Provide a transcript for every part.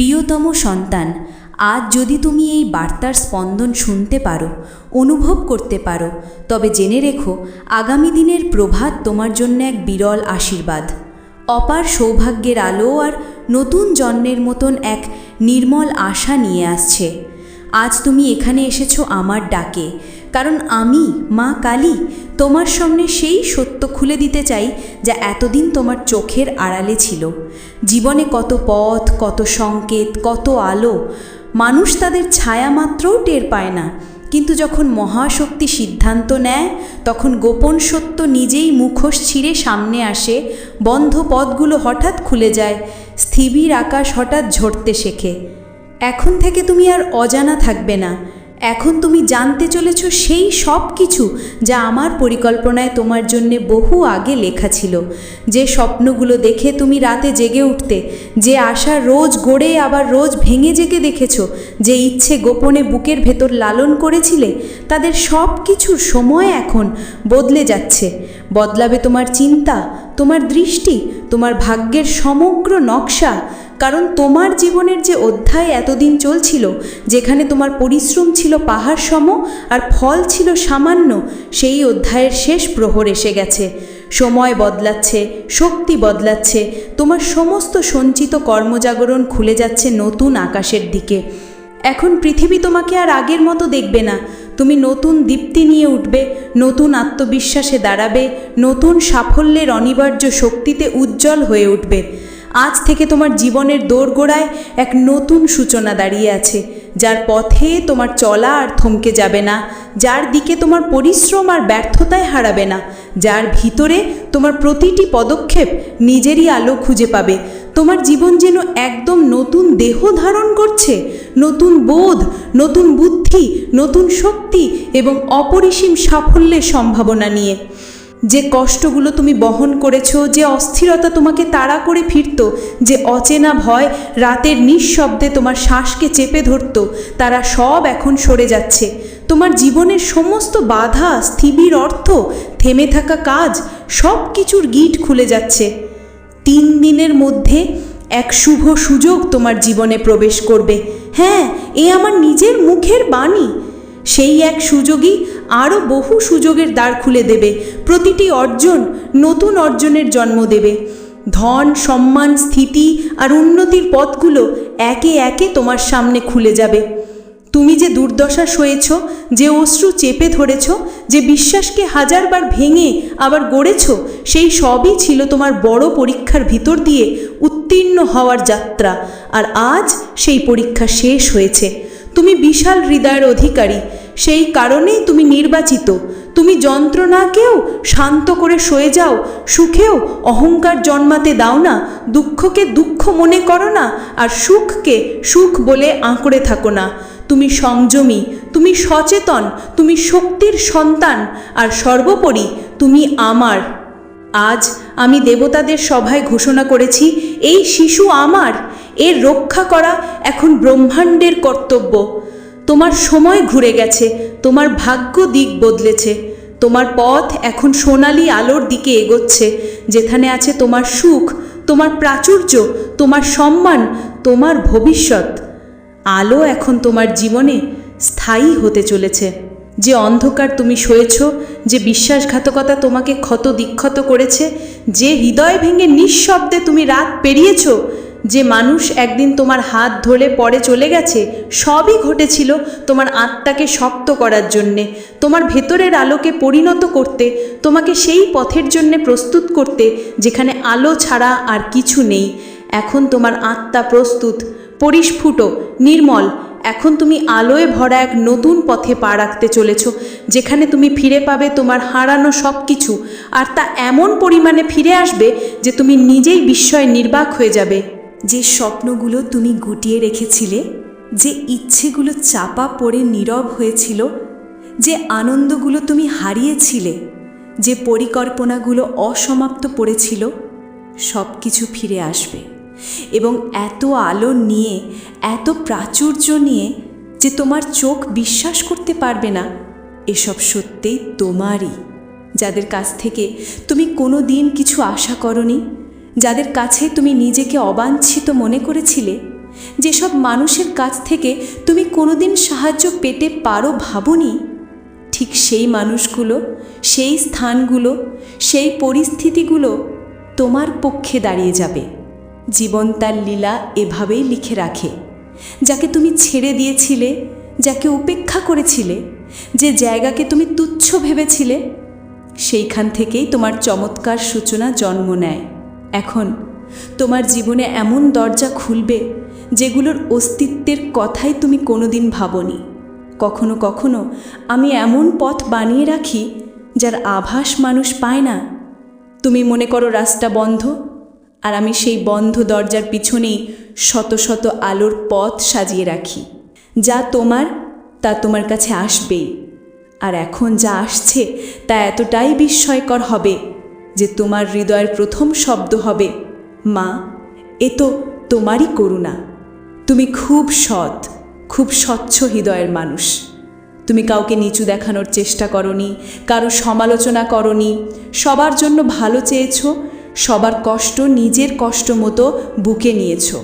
প্রিয়তম সন্তান, আজ যদি তুমি এই বার্তার স্পন্দন শুনতে পারো, অনুভব করতে পারো, তবে জেনে রেখো, আগামী দিনের প্রভাত তোমার জন্য এক বিরল আশীর্বাদ। অপার সৌভাগ্যের আলো আর নতুন জন্মের মতন এক নির্মল আশা নিয়ে আসছে। আজ তুমি এখানে এসেছ আমার ডাকে কারণ আমি, মা কালী, তোমার সামনে সেই সত্য খুলে দিতে চাই যা এতদিন তোমার চোখের আড়ালে ছিল। জীবনে কত পথ, কত সংকেত, কত আলো, মানুষ তাদের ছায়া মাত্রও টের পায় না। কিন্তু যখন মহাশক্তি সিদ্ধান্ত নেয়, তখন গোপন সত্য নিজেই মুখোশ ছিঁড়ে সামনে আসে, বন্ধ পথগুলো হঠাৎ খুলে যায়, স্থিবির আকাশ হঠাৎ ঝরতে শেখে। এখন থেকে তুমি আর অজানা থাকবে না। এখন তুমি জানতে চলেছ সেই সব কিছু যা আমার পরিকল্পনায় তোমার জন্যে বহু আগে লেখা ছিল। যে স্বপ্নগুলো দেখে তুমি রাতে জেগে উঠতে, যে আশা রোজ গড়ে আবার রোজ ভেঙে জেগে দেখেছ, যে ইচ্ছে গোপনে বুকের ভেতর লালন করেছিলে, তাদের সব কিছুর সময় এখন বদলে যাচ্ছে। বদলাবে তোমার চিন্তা, তোমার দৃষ্টি, তোমার ভাগ্যের সমগ্র নকশা কারণ তোমার জীবনের যে অধ্যায় এতদিন চলছিল, যেখানে তোমার পরিশ্রম ছিল পাহাড় সম আর ফল ছিল সামান্য, সেই অধ্যায়ের শেষ প্রহর এসে গেছে। সময় বদলাচ্ছে, শক্তি বদলাচ্ছে, তোমার সমস্ত সঞ্চিত কর্মজাগরণ খুলে যাচ্ছে নতুন আকাশের দিকে। এখন পৃথিবী তোমাকে আর আগের মতো দেখবে না। তুমি নতুন দীপ্তি নিয়ে উঠবে, নতুন আত্মবিশ্বাসে দাঁড়াবে, নতুন সাফল্যের অনিবার্য শক্তিতে উজ্জ্বল হয়ে উঠবে। আজ থেকে তোমার জীবনের দোরগোড়ায় এক নতুন সূচনা দাঁড়িয়ে আছে, যার পথে তোমার চলা আর থমকে যাবে না, যার দিকে তোমার পরিশ্রম আর ব্যর্থতায় হারাবে না, যার ভিতরে তোমার প্রতিটি পদক্ষেপ নিজেরই আলো খুঁজে পাবে। তোমার জীবন যেন একদম নতুন দেহ ধারণ করছে, নতুন বোধ, নতুন বুদ্ধি, নতুন শক্তি এবং অপরিসীম সাফল্যের সম্ভাবনা নিয়ে। যে কষ্টগুলো তুমি বহন করেছ, যে অস্থিরতা তোমাকে তাড়া করে ফিরত, যে অচেনা ভয় রাতের নিঃশব্দে তোমার শ্বাসকে চেপে ধরত, তারা সব এখন সরে যাচ্ছে। তোমার জীবনের সমস্ত বাধা, স্থিবির অর্থ, থেমে থাকা কাজ সব কিছুর গিট খুলে যাচ্ছে। তিন দিনের মধ্যে এক শুভ সুযোগ তোমার জীবনে প্রবেশ করবে। হ্যাঁ এ আমার নিজের মুখের বাণী। সেই এক সুযোগই আরও বহু সুযোগের দ্বার খুলে দেবে। প্রতিটি অর্জন নতুন অর্জনের জন্ম দেবে। ধন, সম্মান, স্থিতি আর উন্নতির পথগুলো একে একে তোমার সামনে খুলে যাবে। তুমি যে দুর্দশা সয়েছ, যে অশ্রু চেপে ধরেছ, যে বিশ্বাসকে হাজারবার ভেঙে আবার গড়েছ, সেই সবই ছিল তোমার বড় পরীক্ষার ভিতর দিয়ে উত্তীর্ণ হওয়ার যাত্রা। আর আজ সেই পরীক্ষা শেষ হয়েছে। তুমি বিশাল হৃদয়ের অধিকারী। সেই কারণেই তুমি নির্বাচিত। তুমি যন্ত্রণাকেও শান্ত করে সয়ে যাও, সুখেও অহংকার জন্মাতে দাও না, দুঃখকে দুঃখ মনে করো না, আর সুখকে সুখ বলে আঁকড়ে থাকো না। তুমি সংযমী, তুমি সচেতন, তুমি শক্তির সন্তান, আর সর্বোপরি তুমি আমার। আজ আমি দেবতাদের সভায় ঘোষণা করেছি, এই শিশু আমার, এর রক্ষা করা এখন ব্রহ্মাণ্ডের কর্তব্য। তোমার সময় ঘুরে গেছে, তোমার ভাগ্য দিক বদলেছে, তোমার পথ এখন সোনালি আলোর দিকে এগোচ্ছে, যেখানে আছে তোমার সুখ, তোমার প্রাচুর্য, তোমার সম্মান, তোমার ভবিষ্যৎ। আলো এখন তোমার জীবনে স্থায়ী হতে চলেছে। যে অন্ধকার তুমি সয়েছ, যে বিশ্বাসঘাতকতা তোমাকে ক্ষত দীক্ষত করেছে, যে হৃদয় ভেঙে নিঃশব্দে তুমি রাত পেরিয়েছ যে মানুষ একদিন তোমার হাত ধরে পরে চলে গেছে, সবই ঘটেছিল তোমার আত্মাকে শক্ত করার জন্যে। তোমার ভেতরের আলোকে পরিণত করতে, তোমাকে সেই পথের জন্যে প্রস্তুত করতে, যেখানে আলো ছাড়া আর কিছু নেই। এখন তোমার আত্মা প্রস্তুত, পরিস্ফুট, নির্মল। এখন তুমি আলোয় ভরা এক নতুন পথে পা রাখতে চলেছ, যেখানে তুমি ফিরে পাবে তোমার হারানো সব কিছু আর তা এমন পরিমাণে ফিরে আসবে যে তুমি নিজেই বিস্ময়ে নির্বাক হয়ে যাবে। যে স্বপ্নগুলো তুমি গুটিয়ে রেখেছিলে, যে ইচ্ছেগুলো চাপা পড়ে নীরব হয়েছিল, যে আনন্দগুলো তুমি হারিয়েছিলে, যে পরিকল্পনাগুলো অসমাপ্ত পড়েছিল সব কিছু ফিরে আসবে। এবং এত আলো নিয়ে, এত প্রাচুর্য নিয়ে যে তোমার চোখ বিশ্বাস করতে পারবে না, এসব সত্যিই তোমারই, যাদের কাছ থেকে তুমি কোনো দিন কিছু আশা করনি। যাদের কাছে তুমি নিজেকে অবাঞ্ছিত মনে করেছিলে, যেসব মানুষের কাছ থেকে তুমি কোনোদিন সাহায্য পেতে পারো ভাবনি? ঠিক সেই মানুষগুলো, সেই স্থানগুলো, সেই পরিস্থিতিগুলো তোমার পক্ষে দাঁড়িয়ে যাবে। জীবন তার লীলা এভাবেই লিখে রাখে। যাকে তুমি ছেড়ে দিয়েছিলে, যাকে উপেক্ষা করেছিলে, যে জায়গাকে তুমি তুচ্ছ ভেবেছিলে, সেইখান থেকেই তোমার চমৎকার সূচনা জন্ম নেয়। এখন তোমার জীবনে এমন দরজা খুলবে যেগুলোর অস্তিত্বের কথাই তুমি কোনোদিন ভাবনি। কখনো কখনো আমি এমন পথ বানিয়ে রাখি যার আভাস মানুষ পায় না। তুমি মনে করো রাস্তা বন্ধ, আর আমি সেই বন্ধ দরজার পিছনেই শত শত আলোর পথ সাজিয়ে রাখি। যা তোমার, তা তোমার কাছে আসবেই। আর এখন যা আসছে, তা এতটাই বিস্ময়কর হবে যে তোমার হৃদয়ের প্রথম শব্দ হবে, মা, এ তো তোমারই করুণা। তুমি খুব সৎ, খুব স্বচ্ছ হৃদয়ের মানুষ। তুমি কাউকে নিচু দেখানোর চেষ্টা করনি, কারও সমালোচনা করনি। সবার জন্য ভালো চেয়েছো, সবার কষ্ট নিজের কষ্ট মতো বুকে নিয়েছ।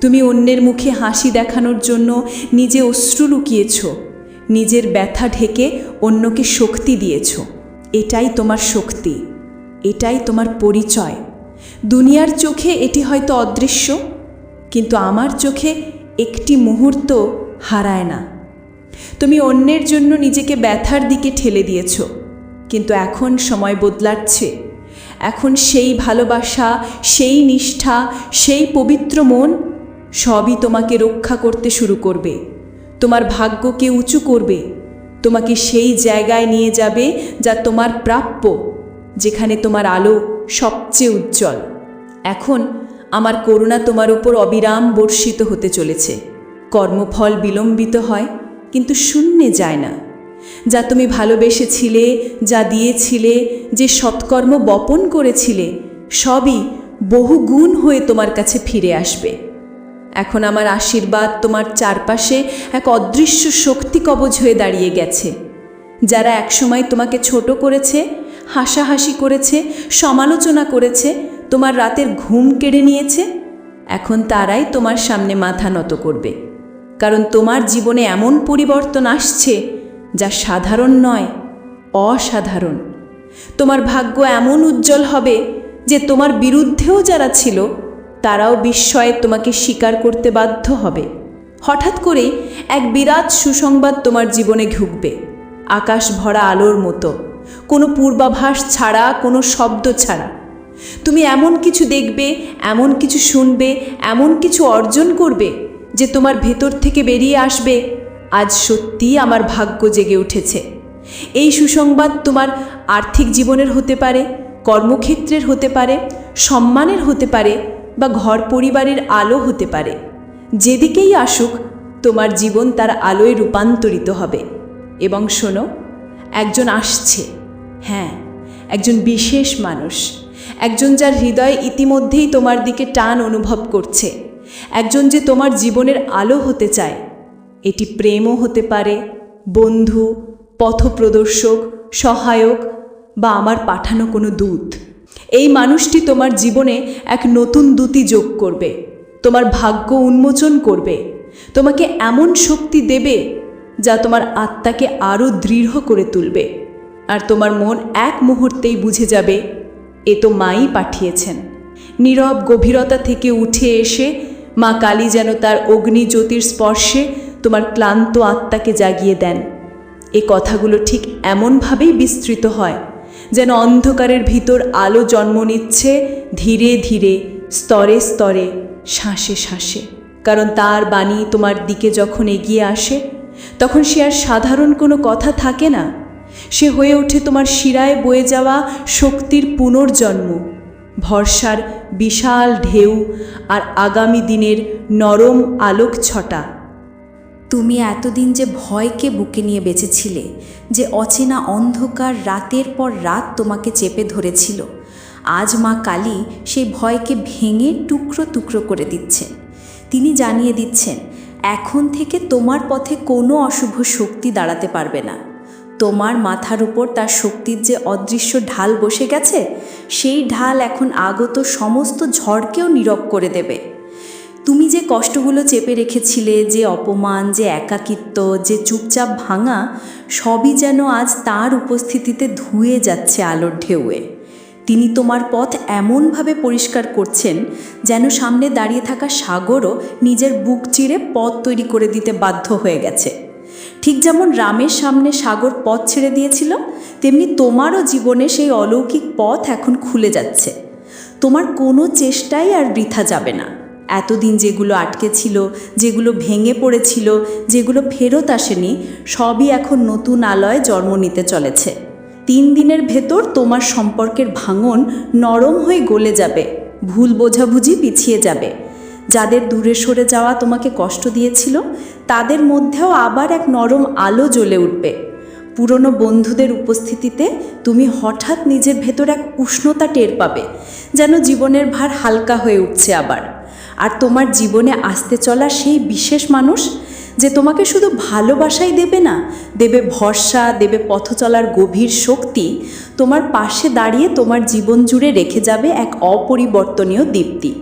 তুমি অন্যের মুখে হাসি দেখানোর জন্য নিজে অশ্রু লুকিয়েছ, নিজের ব্যথা ঢেকে অন্যকে শক্তি দিয়েছ। এটাই তোমার শক্তি। এটাই তোমার পরিচয়। দুনিয়ার চোখে এটি হয়তো অদৃশ্য, কিন্তু আমার চোখে একটি মুহূর্ত হারায় না। তুমি অন্যের জন্য নিজেকে ব্যথার দিকে ঠেলে দিয়েছ, কিন্তু এখন সময় বদলাচ্ছে। এখন সেই ভালোবাসা, সেই নিষ্ঠা, সেই পবিত্র মন সবই তোমাকে রক্ষা করতে শুরু করবে। তোমার ভাগ্যকে উঁচু করবে। তোমাকে সেই জায়গায় নিয়ে যাবে যা তোমার প্রাপ্য। যেখানে তোমার আলো সবচেয়ে উজ্জ্বল। এখন আমার করুণা তোমার উপর অবিরাম বর্ষিত হতে চলেছে। কর্মফল বিলম্বিত হয়, কিন্তু শূন্যে যায় না। যা তুমি ভালোবেসেছিলে, যা দিয়েছিলে, যে সৎকর্ম বপন করেছিলে, সবই বহু গুণ হয়ে তোমার কাছে ফিরে আসবে। এখন আমার আশীর্বাদ তোমার চারপাশে এক অদৃশ্য শক্তি কবচ হয়ে দাঁড়িয়ে গেছে, যারা একসময় তোমাকে ছোট করেছে হাসাহাসি করেছে, সমালোচনা করেছে, তোমার রাতের ঘুম কেড়ে নিয়েছে? এখন তারাই তোমার সামনে মাথা নত করবে। কারণ তোমার জীবনে এমন পরিবর্তন আসছে যা সাধারণ নয়, অসাধারণ। তোমার ভাগ্য এমন উজ্জ্বল হবে যে তোমার বিরুদ্ধেও যারা ছিল, তারাও বিস্ময়ে তোমাকে স্বীকার করতে বাধ্য হবে। হঠাৎ করেই এক বিরাট সুসংবাদ তোমার জীবনে ঢুকবে, আকাশ ভরা আলোর মতো। কোনো পূর্বাভাস ছাড়া, কোনো শব্দ ছাড়া। তুমি এমন কিছু দেখবে, এমন কিছু শুনবে, এমন কিছু অর্জন করবে যে তোমার ভেতর থেকে বেরিয়ে আসবে। আজ সত্যিই আমার ভাগ্য জেগে উঠেছে। এই সুসংবাদ তোমার আর্থিক জীবনের হতে পারে, কর্মক্ষেত্রের হতে পারে, সম্মানের হতে পারে বা ঘর পরিবারের আলো হতে পারে। যেদিকেই আসুক, তোমার জীবন তার আলোয় রূপান্তরিত হবে। এবং শোনো, একজন আসছে। হ্যাঁ একজন বিশেষ মানুষ। একজন যার হৃদয় ইতিমধ্যেই তোমার দিকে টান অনুভব করছে। একজন যে তোমার জীবনের আলো হতে চায়। এটি প্রেমও হতে পারে, বন্ধু, পথপ্রদর্শক, সহায়ক বা আমার পাঠানো কোনো দূত। এই মানুষটি তোমার জীবনে এক নতুন দূতি যোগ করবে। তোমার ভাগ্য উন্মোচন করবে। তোমাকে এমন শক্তি দেবে যা তোমার আত্মাকে আরও দৃঢ় করে তুলবে। আর তোমার মন এক মুহূর্তেই বুঝে যাবে, এ তো মাই পাঠিয়েছেন। নীরব গভীরতা থেকে উঠে এসে মা কালী যেন তার অগ্নি জ্যোতির স্পর্শে তোমার ক্লান্ত আত্মাকে জাগিয়ে দেন। এ কথাগুলো ঠিক এমনভাবেই বিস্তৃত হয়, যেন অন্ধকারের ভিতর আলো জন্ম নিচ্ছে ধীরে ধীরে, স্তরে স্তরে শ্বাসে শ্বাসে কারণ তার বাণী তোমার দিকে যখন এগিয়ে আসে, তখন সে আর সাধারণ কোনো কথা থাকে না। সে হয়ে ওঠে তোমার শিরায় বয়ে যাওয়া শক্তির পুনর্জন্ম। ভরসার বিশাল ঢেউ আর আগামী দিনের নরম আলোক ছটা। তুমি এতদিন যে ভয়কে বুকে নিয়ে বেঁচেছিলে, যে অচেনা অন্ধকার রাতের পর রাত তোমাকে চেপে ধরেছিল, আজ মা কালী সেই ভয়কে ভেঙে টুকরো টুকরো করে দিচ্ছেন। তিনি জানিয়ে দিচ্ছেন, এখন থেকে তোমার পথে কোনো অশুভ শক্তি দাঁড়াতে পারবে না। তোমার মাথার উপর তার শক্তির যে অদৃশ্য ঢাল বসে গেছে, সেই ঢাল এখন আগত সমস্ত ঝড়কেও নীরব করে দেবে। তুমি যে কষ্টগুলো চেপে রেখেছিলে, যে অপমান, যে একাকিত্ব, যে চুপচাপ ভাঙা, সবই যেন আজ তার উপস্থিতিতে ধুয়ে যাচ্ছে আলোর ঢেউয়ে। তিনি তোমার পথ এমনভাবে পরিষ্কার করছেন, যেন সামনে দাঁড়িয়ে থাকা সাগরও নিজের বুক চিরে পথ তৈরি করে দিতে বাধ্য হয়ে গেছে। ঠিক যেমন রামের সামনে সাগর পথ ছেড়ে দিয়েছিল, তেমনি তোমারও জীবনে সেই অলৌকিক পথ এখন খুলে যাচ্ছে। তোমার কোনো চেষ্টাই আর বৃথা যাবে না। এতদিন যেগুলো আটকে ছিল, যেগুলো ভেঙে পড়েছিল, যেগুলো ফেরত আসেনি, সবই এখন নতুন আলয় জন্ম নিতে চলেছে। তিন দিনের ভেতর তোমার সম্পর্কের ভাঙন নরম হয়ে গলে যাবে, ভুল বোঝাবুঝি পিছিয়ে যাবে। যাদের দূরে সরে যাওয়া তোমাকে কষ্ট দিয়েছিল, তাদের মধ্যেও আবার এক নরম আলো জ্বলে উঠবে। পুরনো বন্ধুদের উপস্থিতিতে তুমি হঠাৎ নিজের ভেতর এক উষ্ণতা টের পাবে, যেন জীবনের ভার হালকা হয়ে উঠছে আবার। আর তোমার জীবনে আসতে চলা সেই বিশেষ মানুষ যে তোমাকে শুধু ভালোবাসাই দেবে না, দেবে ভরসা, দেবে পথ চলার গভীর শক্তি, তোমার পাশে দাঁড়িয়ে তোমার জীবন জুড়ে রেখে যাবে এক অপরিবর্তনীয় দীপ্তি।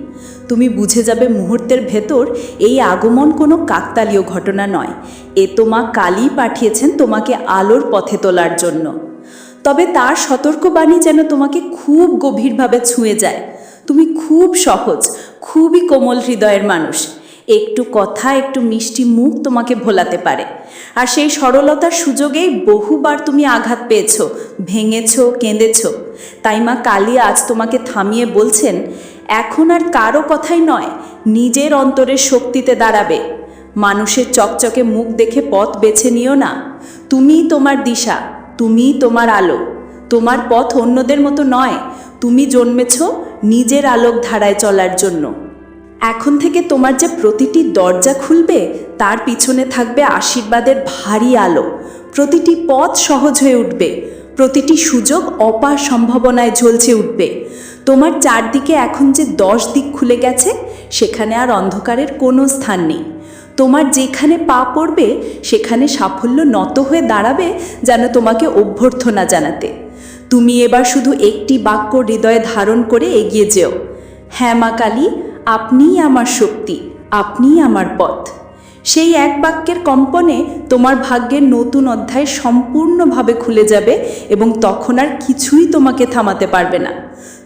তুমি বুঝে যাবে মুহূর্তের ভেতর এই আগমন কোনো কাকতালীয় ঘটনা নয়। এ তো মা কালী পাঠিয়েছেন তোমাকে আলোর পথে তোলার জন্য। তবে তার সতর্কবাণী যেন তোমাকে খুব গভীরভাবে ছুঁয়ে যায়। তুমি খুব সহজ, খুবই কোমল হৃদয়ের মানুষ। একটু কথা, একটু মিষ্টি মুখ তোমাকে ভোলাতে পারে। আর সেই সরলতার সুযোগেই বহুবার তুমি আঘাত পেয়েছ, ভেঙেছ, কেঁদেছ। তাই মা কালী আজ তোমাকে থামিয়ে বলছেন, এখন আর কারও কথাই নয়, নিজের অন্তরের শক্তিতে দাঁড়াবে। মানুষের চকচকে মুখ দেখে পথ বেছে নিও না। তুমিই তোমার দিশা, তুমিই তোমার আলো। তোমার পথ অন্যদের মতো নয়, তুমি জন্মেছ নিজের আলোক ধারায় চলার জন্য। এখন থেকে তোমার যে প্রতিটি দরজা খুলবে, তার পিছনে থাকবে আশীর্বাদের ভারী আলো। প্রতিটি পথ সহজ হয়ে উঠবে। প্রতিটি সুযোগ অপার সম্ভাবনায় ঝলছে উঠবে। তোমার চারদিকে এখন যে দশ দিক খুলে গেছে, সেখানে আর অন্ধকারের কোনো স্থান নেই। তোমার যেখানে পা পড়বে, সেখানে সাফল্য নত হয়ে দাঁড়াবে যেন তোমাকে অভ্যর্থনা জানাতে। তুমি এবার শুধু একটি বাক্য হৃদয়ে ধারণ করে এগিয়ে যেও। হ্যাঁ মা কালী আপনিই আমার শক্তি, আপনিই আমার পথ। সেই এক বাক্যের কম্পনে তোমার ভাগ্যের নতুন অধ্যায় সম্পূর্ণভাবে খুলে যাবে এবং তখন আর কিছুই তোমাকে থামাতে পারবে না।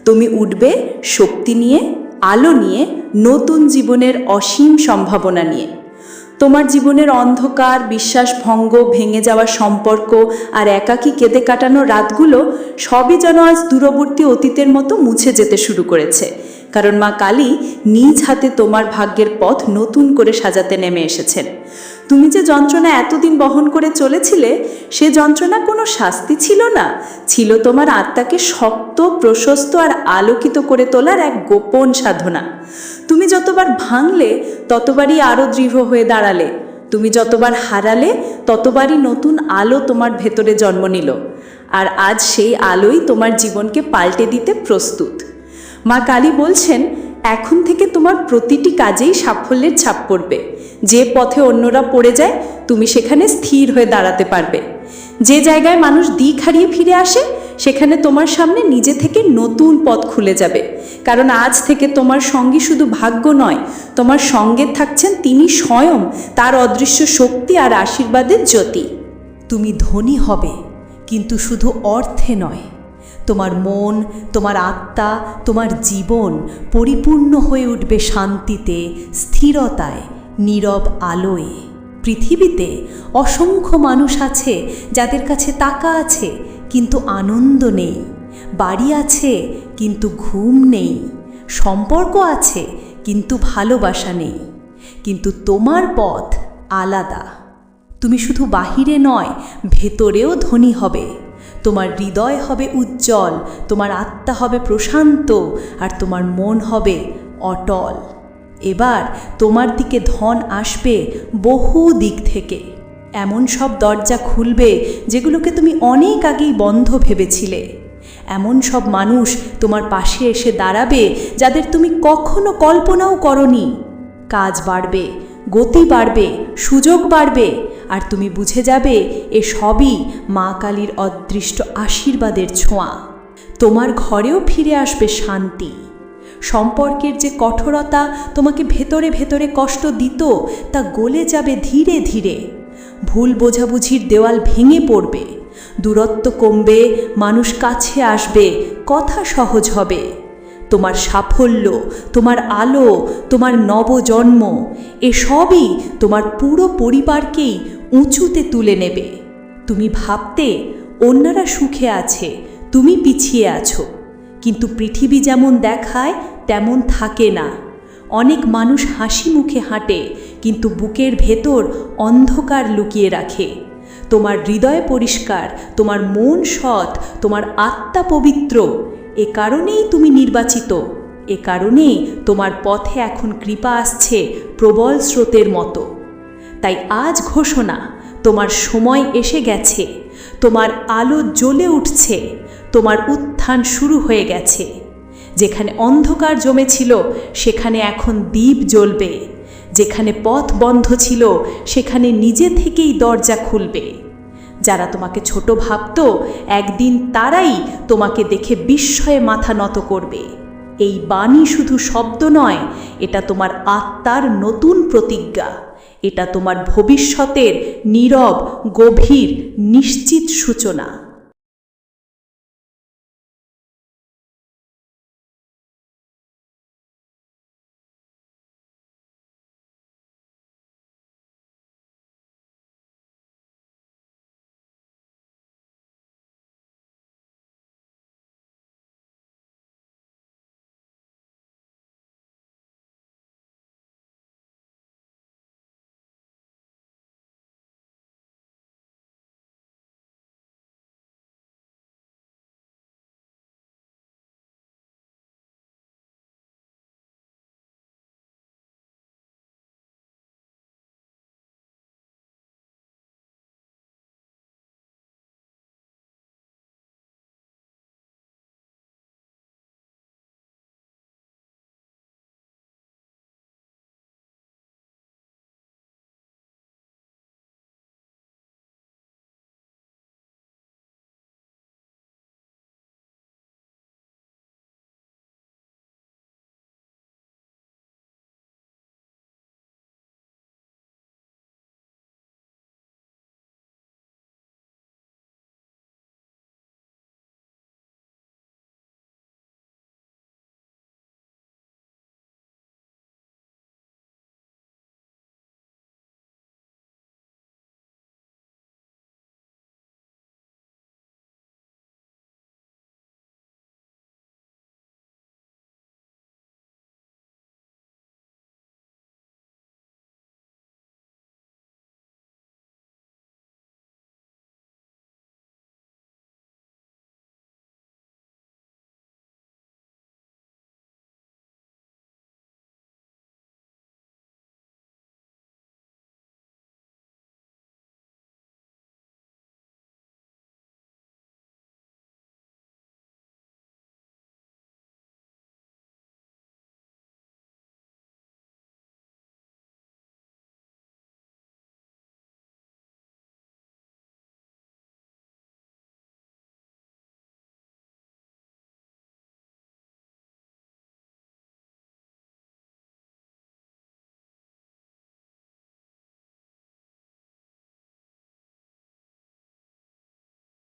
তুমি উঠবে শক্তি নিয়ে, আলো নিয়ে, নতুন জীবনের অসীম সম্ভাবনা নিয়ে। তোমার জীবনের অন্ধকার, বিশ্বাস ভঙ্গ, ভেঙে যাওয়া সম্পর্ক আর একাকী কেঁদে কাটানো রাতগুলো সবই যেন আজ দূরবর্তী অতীতের মতো মুছে যেতে শুরু করেছে। কারণ মা কালী নিজ হাতে তোমার ভাগ্যের পথ নতুন করে সাজাতে নেমে এসেছেন। তুমি যে যন্ত্রণা এতদিন বহন করে চলেছিলে, সে যন্ত্রণা কোনো শাস্তি ছিল না। ছিল তোমার আত্মাকে শক্ত, প্রশস্ত আর আলোকিত করে তোলার এক গোপন সাধনা। তুমি যতবার ভাঙলে, ততবারই আরও দৃঢ় হয়ে দাঁড়ালে। তুমি যতবার হারালে, ততবারই নতুন আলো তোমার ভেতরে জন্ম নিল। আর আজ সেই আলোই তোমার জীবনকে পাল্টে দিতে প্রস্তুত। মা কালী বলছেন এখন থেকে তোমার প্রতিটি কাজেই সাফল্যের ছাপ পড়বে। যে পথে অন্যরা পড়ে যায়, তুমি সেখানে স্থির হয়ে দাঁড়াতে পারবে। যে জায়গায় মানুষ দিক হারিয়ে ফিরে আসে, সেখানে তোমার সামনে নিজে থেকে নতুন পথ খুলে যাবে। কারণ আজ থেকে তোমার সঙ্গী শুধু ভাগ্য নয়, তোমার সঙ্গে থাকছেন তিনি স্বয়ং, তার অদৃশ্য শক্তি আর আশীর্বাদের জ্যোতি। তুমি ধনী হবে, কিন্তু শুধু অর্থে নয়। তোমার মন, তোমার আত্মা, তোমার জীবন পরিপূর্ণ হয়ে উঠবে শান্তিতে, স্থিরতায়, নীরব আলোয়। পৃথিবীতে অসংখ্য মানুষ আছে যাদের কাছে টাকা আছে, কিন্তু আনন্দ নেই। বাড়ি আছে, কিন্তু ঘুম নেই। সম্পর্ক আছে, কিন্তু ভালোবাসা নেই। কিন্তু তোমার পথ আলাদা। তুমি শুধু বাহিরে নয়, ভেতরেও ধনী হবে। তোমার হৃদয় হবে উজ্জ্বল, তোমার আত্মা হবে প্রশান্ত, আর তোমার মন হবে অটল। এবার তোমার দিকে ধন আসবে বহু দিক থেকে। এমন সব দরজা খুলবে যেগুলোকে তুমি অনেক আগেই বন্ধ ভেবেছিলে। এমন সব মানুষ তোমার পাশে এসে দাঁড়াবে যাদের তুমি কখনো কল্পনাও করনি। কাজ বাড়বে গতি বাড়বে, সুযোগ বাড়বে, আর তুমি বুঝে যাবে এ সবই মা কালীর অদৃষ্ট আশীর্বাদের ছোঁয়া। তোমার ঘরেও ফিরে আসবে শান্তি। সম্পর্কের যে কঠোরতা তোমাকে ভেতরে ভেতরে কষ্ট দিত, তা গলে যাবে ধীরে ধীরে। ভুল বোঝাবুঝির দেওয়াল ভেঙে পড়বে। দূরত্ব কমবে, মানুষ কাছে আসবে, কথা সহজ হবে। তোমার সাফল্য, তোমার আলো, তোমার নবজন্ম, এসবই তোমার পুরো পরিবারকেই উঁচুতে তুলে নেবে। তুমি ভাবতে অন্যরা সুখে আছে, তুমি পিছিয়ে আছো। কিন্তু পৃথিবী যেমন দেখায়, তেমন থাকে না। অনেক মানুষ হাসি মুখে হাঁটে, কিন্তু বুকের ভেতর অন্ধকার লুকিয়ে রাখে। তোমার হৃদয় পরিষ্কার, তোমার মন সৎ, তোমার আত্মা পবিত্র এ কারণেই তুমি নির্বাচিত। এ কারণেই তোমার পথে এখন কৃপা আসছে প্রবল স্রোতের মতো। তাই আজ ঘোষণা, তোমার সময় এসে গেছে, তোমার আলো জ্বলে উঠছে, তোমার উত্থান শুরু হয়ে গেছে। যেখানে অন্ধকার জমেছিল, সেখানে এখন দ্বীপ জ্বলবে। যেখানে পথ বন্ধ ছিল, সেখানে নিজে থেকেই দরজা খুলবে। যারা তোমাকে ছোট ভাবত, একদিন তারাই তোমাকে দেখে বিস্ময়ে মাথা নত করবে। এই বাণী শুধু শব্দ নয়, এটা তোমার আত্মার নতুন প্রতিজ্ঞা। এটা তোমার ভবিষ্যতের নীরব, গভীর, নিশ্চিত সূচনা।